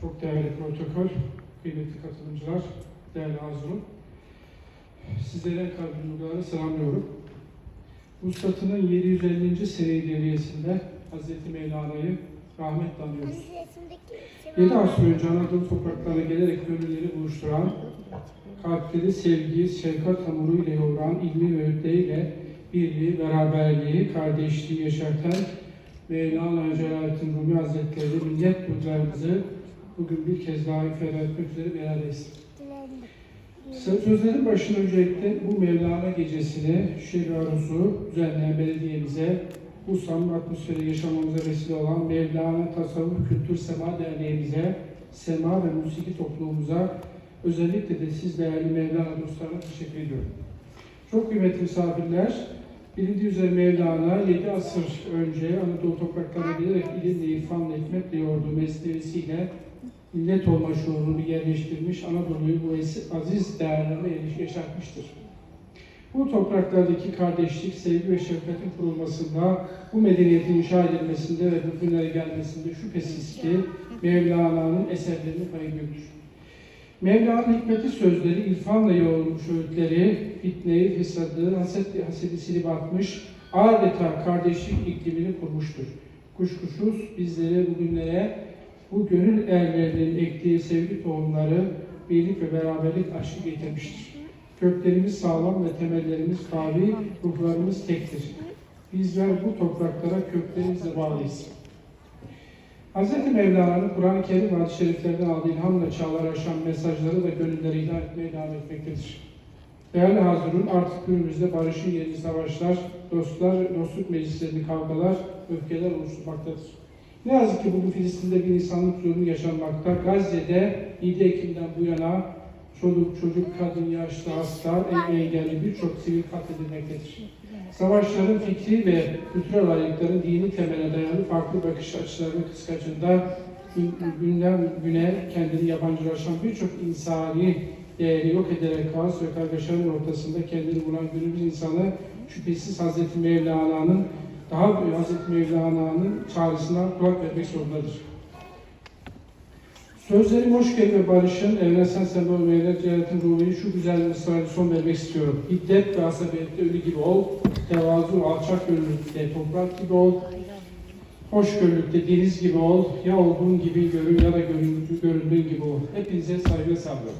Çok değerli protokol, kıymetli katılımcılar, değerli Hazırun. Sizlere kalbi duygularla selamlıyorum. Vuslatının 750. seri devriyesinde Hz. Mevlana'yı rahmetle anıyoruz. Yedi asır önce Anadolu topraklarına gelerek gönülleri buluşturan, kalpleri sevgi, şefkat hamuru ile yoğuran ilmi ve öğütleriyle birliği, beraberliği, kardeşliği yaşarken Mevlana Celaleddin Rumi Hazretleri millet duygularımızı bugün bir kez daha ifade etmek üzere bir aradayız. Sözlerin başına öncelikle bu Mevlana gecesini Şehri Aruz'u düzenleyen belediyemize, bu samimi atmosferi yaşamamıza vesile olan Mevlana Tasavvuf Kültür Sema Derneğimize, Sema ve Musiki topluluğumuza, özellikle de siz değerli Mevlana dostlarına teşekkür ediyorum. Çok kıymetli misafirler, bilindiği üzere Mevlana 7 asır önce Anadolu topraklarına gelerek ilimle, irfanla, hikmetle yoğurduğu mesnevisiyle millet olma şuurunu yerleştirmiş, Anadolu'yu bu aziz değerlerle yaşatmıştır. Bu topraklardaki kardeşlik, sevgi ve şefkatin kurulmasında, bu medeniyetin inşa edilmesinde ve bugünlere gelmesinde şüphesiz ki Mevlana'nın eserlerinin payı büyüktür. Mevlana'nın hikmeti sözleri, irfanla yoğrulmuş öğütleri, fitneyi, fesadı, haset, hasedi silip atmış, adeta kardeşlik iklimini kurmuştur. Kuşkusuz bizlere bugünlere bu gönül erlerinin ektiği sevgi tohumları, birlik ve beraberlik aşkı getirmiştir. Köklerimiz sağlam ve temellerimiz kavi, ruhlarımız tektir. Bizler bu topraklara köklerimizle bağlıyız. Hz. Mevlana'nın Kur'an-ı Kerim ve şeriflerden aldığı ilhamla çağlar aşan mesajları da gönülleri ilan etmeye devam etmektedir. Değerli Hazırun, artık günümüzde barışın yerini savaşlar, dostlar, dostluk meclislerini kavgalar, öfkeler oluşturmaktadır. Ne yazık ki bugün Filistin'de bir insanlık zulmü yaşanmakta. Gazze'de 7 Ekim'den bu yana çoluk, çocuk, kadın, yaşlı, hasta, en engelli birçok sivil katledilmektedir. Savaşların fikri ve kültürel ayrılıkların dini temele dayalı farklı bakış açılarının kıskacında gün- günden güne kendini yabancılaşan birçok insani değeri yok ederek kaos ve kargaşanın ortasında kendini bulan günümüz insanı şüphesiz Hz. Mevlana'nın daha büyük Hz. Mevlana'nın çağrısına kulak vermek zorundadır. Sözlerim hoşgörü ve barışın, evrensel sembol ve Celalettin Rumi'nin şu güzel mısrağıyla son vermek istiyorum. Hiddet ve asabiyette ölü gibi ol, tevazu, alçak gönüllülükte toprak gibi ol, hoşgörülükte deniz gibi ol, ya olduğun gibi görün ya da görün- göründüğün gibi ol. Hepinize saygı saygılar.